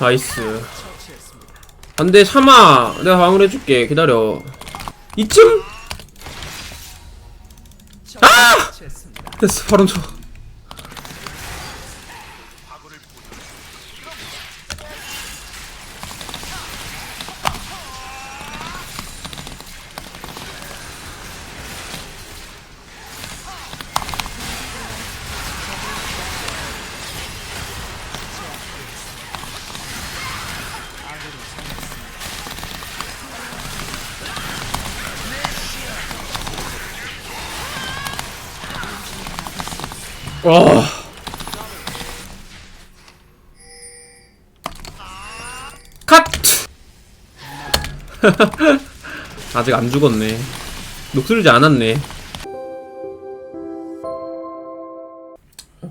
나이스. 안돼 참아. 내가 방을 해줄게. 기다려. 이쯤? 아! 됐어 바로 쳐 와. 컷! 아직 안 죽었네. 녹슬지 않았네.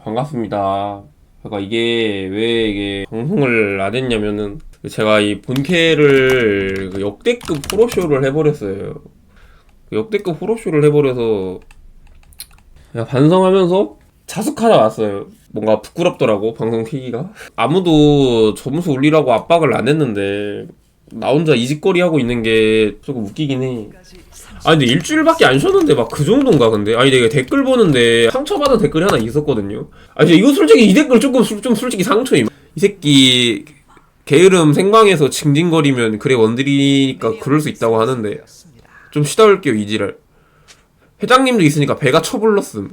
반갑습니다. 그러니까 이게 왜 이게 방송을 안 했냐면은 제가 이 본캐를 그 역대급 프로쇼를 해버렸어요. 그 역대급 프로쇼를 해버려서 반성하면서 자숙하다 왔어요. 뭔가 부끄럽더라고 방송 키기가. 아무도 점수 올리라고 압박을 안 했는데 나 혼자 이짓거리 하고 있는 게 조금 웃기긴 해. 아 근데 일주일밖에 안 쉬었는데 막 그 정도인가 근데 아니 내가 댓글 보는데 상처받은 댓글이 하나 있었거든요 아니 이거 솔직히 이 댓글 조금 수- 좀 솔직히 상처임 이 새끼 게으름 생방에서 징징거리면 그래 원딜이니까 그럴 수 있다고 하는데 좀 쉬다 올게요 이지랄 회장님도 있으니까 배가 쳐불렀음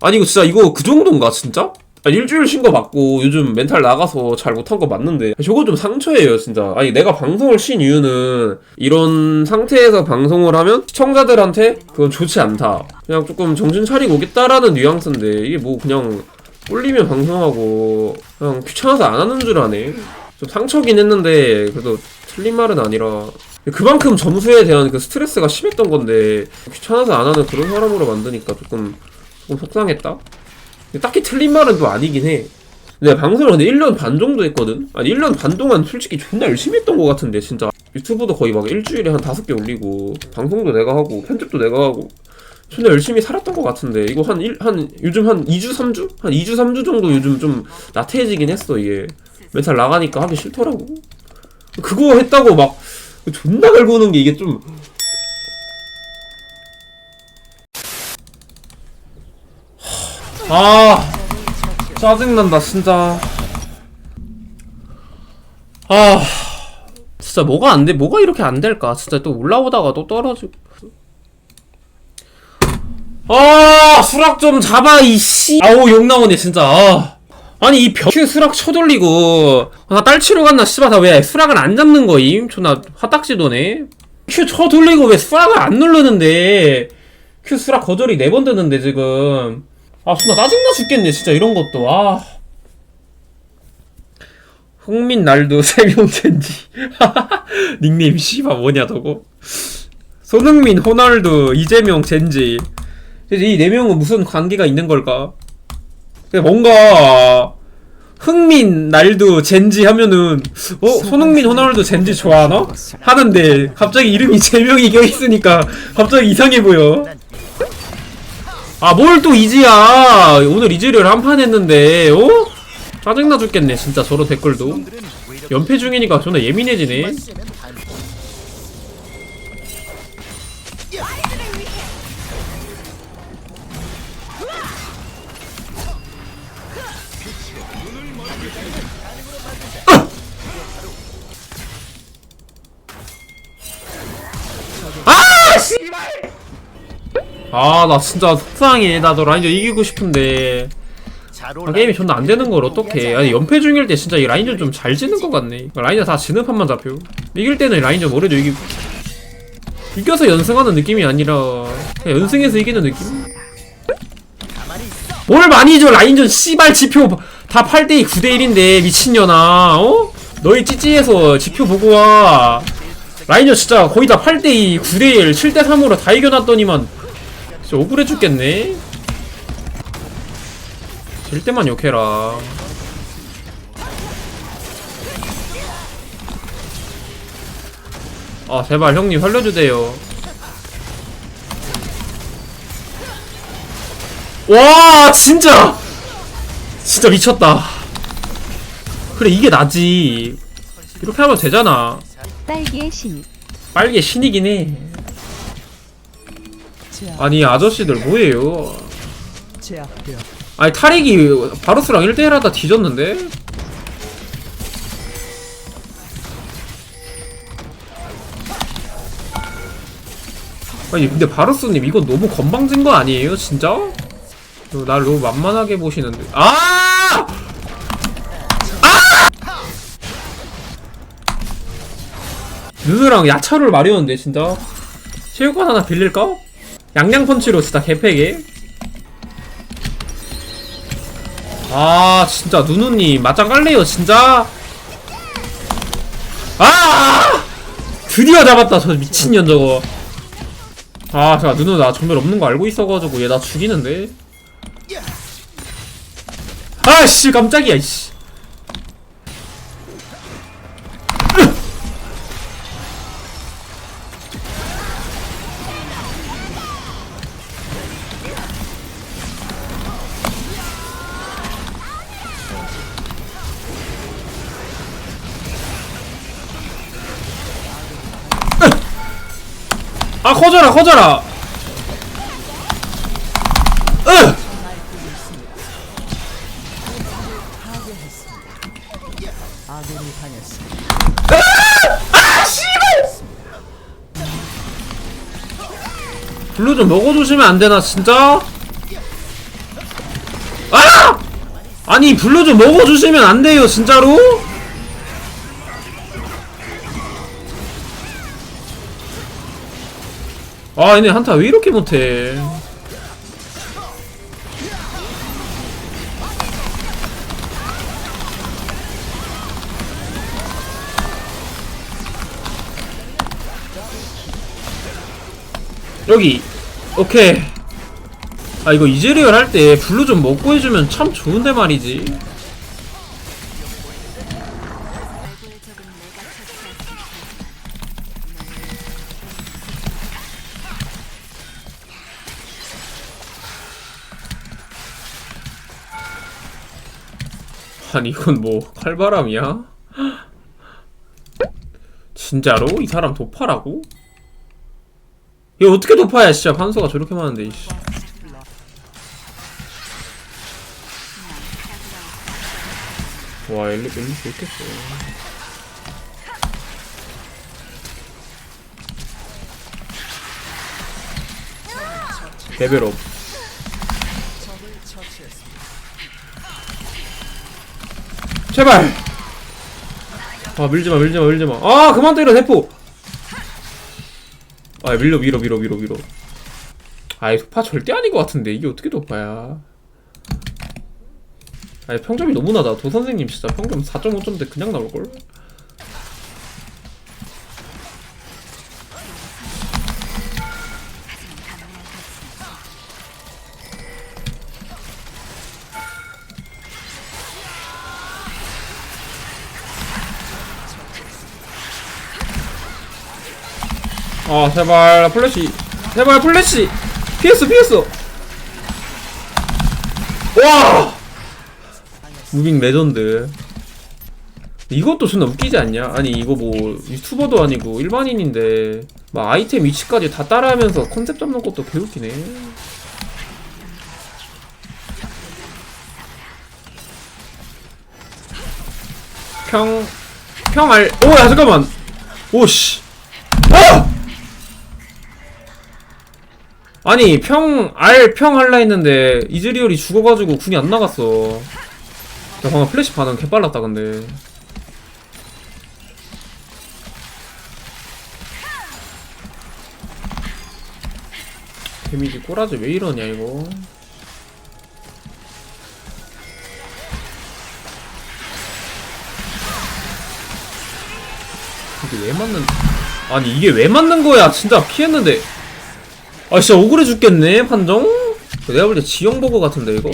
아니 이거 진짜 이거 그 정도인가 진짜? 아니 일주일 쉰 거 맞고 요즘 멘탈 나가서 잘 못한 거 맞는데. 저거 좀 상처예요 진짜. 아니 내가 방송을 쉰 이유는 이런 상태에서 방송을 하면 시청자들한테 그건 좋지 않다. 그냥 조금 정신 차리고 오겠다라는 뉘앙스인데 이게 뭐 그냥 꼴리면 방송하고 그냥 귀찮아서 안 하는 줄 아네. 좀 상처긴 했는데 그래도 틀린 말은 아니라. 그만큼 점수에 대한 그 스트레스가 심했던 건데 귀찮아서 안 하는 그런 사람으로 만드니까 조금 조금 속상했다. 근데 딱히 틀린 말은 또 아니긴 해. 내가 방송을 근데 1년 반 정도 했거든? 아니 1년 반 동안 솔직히 존나 열심히 했던 것 같은데 진짜 유튜브도 거의 막 일주일에 한 다섯 개 올리고 방송도 내가 하고 편집도 내가 하고 존나 열심히 살았던 것 같은데 이거 한, 일, 한 요즘 한 2주 3주? 한 2주 3주 정도 요즘 좀 나태해지긴 했어 이게 멘탈 나가니까 하기 싫더라고 그거 했다고 막 존나 갈고 오는 게 이게 좀 아 짜증난다 진짜 아 진짜 뭐가 안 돼? 뭐가 이렇게 안 될까? 진짜 또 올라오다가 또 떨어지고 아 수락 좀 잡아 이씨 아우 욕 나오네 진짜 아. 아니 이 벽에 수락 쳐돌리고 아, 나딸 치러 갔나 씨발 다왜 수락을 안 잡는 거임? 존나 화딱지 도네 큐 쳐돌리고 왜 수락을 안 누르는데 큐 수락 거절이 네번 되는데 지금 아 존나 짜증나 죽겠네 진짜 이런 것도. 아. 흥민 날도 세명 젠지. 닉네임 씨발 뭐냐 저거. 손흥민 호날두 이재명 젠지. 이 네 명은 무슨 관계가 있는 걸까? 뭔가 흥민 날도 젠지 하면은 어? 손흥민 호날두 젠지 좋아하나? 하는데 갑자기 이름이 제명이 껴 있으니까 갑자기 이상해 보여 아 뭘 또 이지야. 오늘 이지를 한판 했는데 어? 짜증나 죽겠네 진짜 저런 댓글도. 연패 중이니까 존나 예민해지네 아 나 진짜 속상해. 나도 라인전 이기고 싶은데. 아, 게임이 존나 안 되는 걸 어떡해. 아니 연패 중일 때 진짜 이 라인전 좀 잘 지는 것 같네. 라인전 다 지는 판만 잡혀. 이길 때는 라인전 뭐래도 이기고. 이겨서 연승하는 느낌이 아니라 그냥 연승해서 이기는 느낌? 뭘 많이 줘 라인전 씨발 지표 다 8대2 9대1인데 미친년아. 어? 너희 찌찌에서 지표 보고 와. 라인전 진짜 거의 다 8대2 9대1 7대3으로 다 이겨놨더니만 진짜 억울해 죽겠네. 질 때만 욕해라. 아 제발 형님 살려주세요. 와 진짜! 진짜 미쳤다. 그래 이게 나지. 이렇게 하면 되잖아. 딸기의 신 빨개 신이긴 해. 아니 아저씨들 뭐예요 아니 타릭이 바루스랑 1대1 하다 뒤졌는데? 아니 근데 바루스님 이건 너무 건방진 거 아니에요 진짜? 어, 날 너무 만만하게 보시는데 아! 아! 누누랑 야차를 마려운데 진짜 체육관 하나 빌릴까? 양양펀치로 진짜 개패게 아 진짜 누누님 맞짱 깔래요 진짜. 아! 드디어 잡았다 저 미친년 저거. 아 제가 누누 나 전멸 없는 거 알고 있어가지고 얘 나 죽이는데. 아씨 깜짝이야 이씨 커져라 커져라 당했습니다. 블루 좀 먹어주시면 안 되나 진짜? 아! 아니 블루 좀 먹어주시면 안 돼요 진짜로? 아 얘네 한타 왜 이렇게 못해? 여기 오케이. 아 이거 이즈리얼 할 때 블루 좀 먹고 해주면 참 좋은데 말이지 아니 이건 뭐 칼바람이야? 진짜로? 이 사람 도파라고? 이거 어떻게 도파야 진짜 판소가 저렇게 많은데 이씨. 와 엘리 엘리 좋겠어 레벨업 제발. 아 밀지마 밀지마 밀지마. 아 그만 때려 대포. 아 밀어 밀어 밀어 밀어 밀어. 아이 도파 절대 아닌 것 같은데. 이게 어떻게 도파야? 아니 평점이 너무 나다. 도 선생님 진짜 평점 4.5점대 그냥 나올걸? 아 제발 플래시. 제발 플래시. 피했어 피했어. 와! 무빙 레전드. 이것도 존나 웃기지 않냐? 아니 이거 뭐 유튜버도 아니고 일반인인데 막 아이템 위치까지 다 따라하면서 컨셉 잡는 것도 개웃기네. 평... 평알... 오야 잠깐만. 오씨. 어! 아니 평... 알평 할라 했는데 이즈리얼이 죽어가지고 궁이 안 나갔어. 야 방금 플래시 반응 개빨랐다 근데. 데미지 꼬라지 왜 이러냐 이거. 이게 왜 맞는 아니 이게 왜 맞는 거야? 진짜 피했는데 아 진짜 억울해 죽겠네 판정? 내가 볼 때 지형 버거 같은데 이거?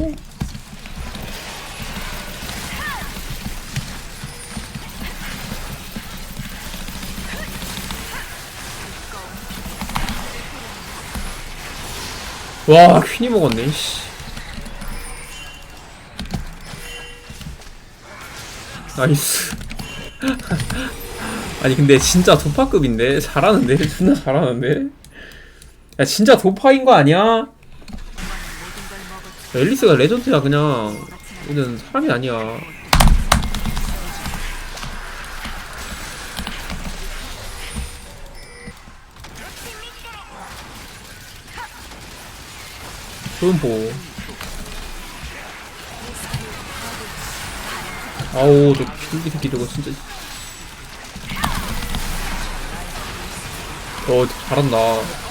와 퀸이 먹었네 씨. 나이스. 아니 근데 진짜 도파급인데? 잘하는데? 존나 잘하는데? 야 진짜 도파인 거 아니야? 야, 앨리스가 레전드야 그냥. 얘는 사람이 아니야. 소음보. 아우 저 필기 새끼 저거 진짜. 어 잘한다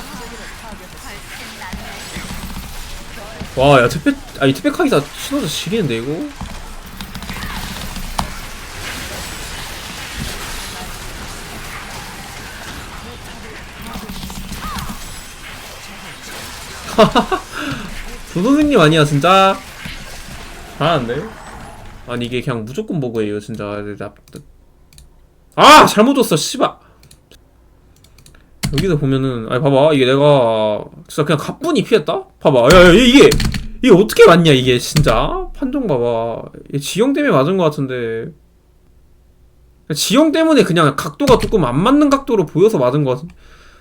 와 야 특별 아니 특별 카기사 신호자 지리는데 이거? 조 선생님 아니야 진짜? 잘하는데? 아니 이게 그냥 무조건 버그예요 진짜. 나- 아 잘못 줬어 씨발 여기서 보면은 아니 봐봐 이게 내가 진짜 그냥 가뿐히 피했다? 봐봐 야, 야 이게 이게 어떻게 맞냐 이게 진짜? 판정 봐봐. 지형 때문에 맞은 것 같은데. 지형 때문에 그냥 각도가 조금 안 맞는 각도로 보여서 맞은 것 같은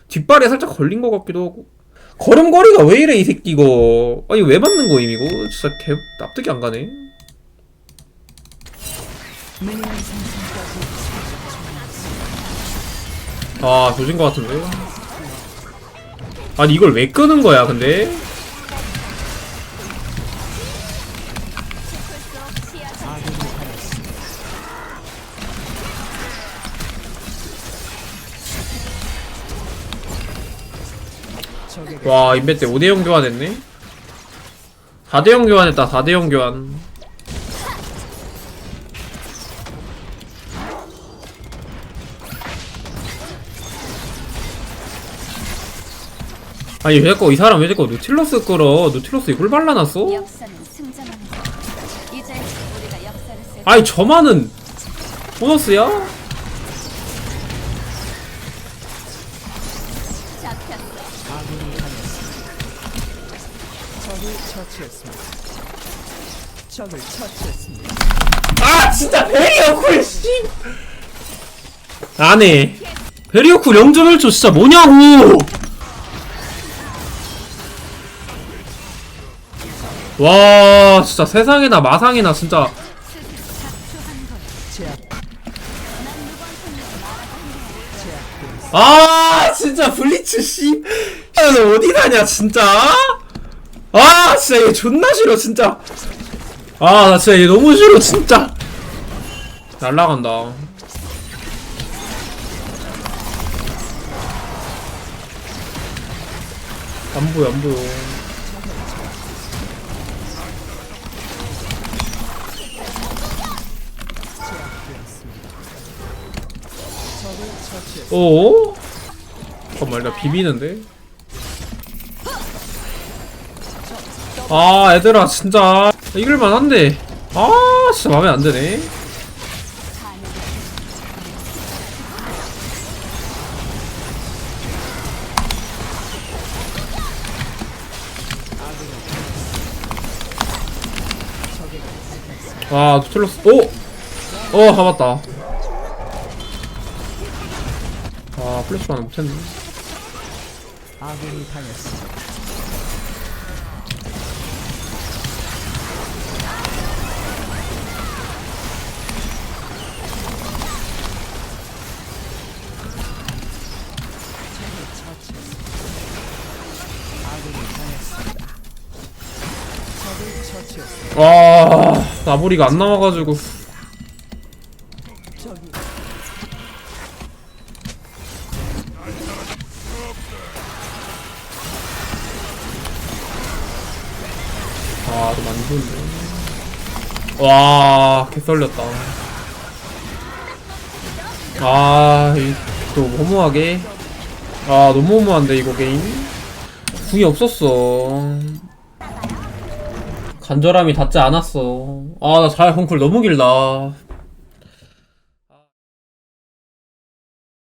뒷발에 살짝 걸린 것 같기도 하고. 걸음걸이가 왜 이래 이 새끼 이거 아니 왜 맞는 거임 이거? 진짜 개 납득이 안 가네 아 조진 것 같은데? 아니 이걸 왜 끄는 거야 근데? 와 인베 때 5대0 교환했네? 4대0 교환했다 4대0 교환 아니 왜 자꾸 이 사람 왜 자꾸 노틸러스 끌어 노틸러스 이걸 발라놨어? 역사는 승자만이다. 이제 우리가 역사를 쓸 아니 저만은 보너스야? 잡혔어. 아군이 당했습니다. 적을 처치했습니다. 적을 처치했습니다. 아 진짜 베리어쿨 씨 안해 베리어쿨 0.1초 진짜 뭐냐고 와 진짜 세상에나 마상에나 진짜. 아 진짜 블리츠 씨너 어디 가냐 진짜? 아 진짜 얘 존나 싫어 진짜. 아 나 진짜 얘 너무 싫어 진짜. 날라간다. 안 보여 안 보여 어? 잠깐만 나 비비는데? 아 얘들아 진짜. 이길만 한데. 아 진짜 맘에 안 드네. 아 노틸러스 오! 어 잡았다 플래시 하나 못했네 아군이 당했습니다. 적을 처치했습니다. 와 나보리가 안 나와가지고 안 좋은데. 와 개썰렸다. 아이또 허무하게? 아 너무 허무한데 이거 게임? 궁이 없었어. 간절함이 닿지 않았어. 아나잘 헝클 너무 길다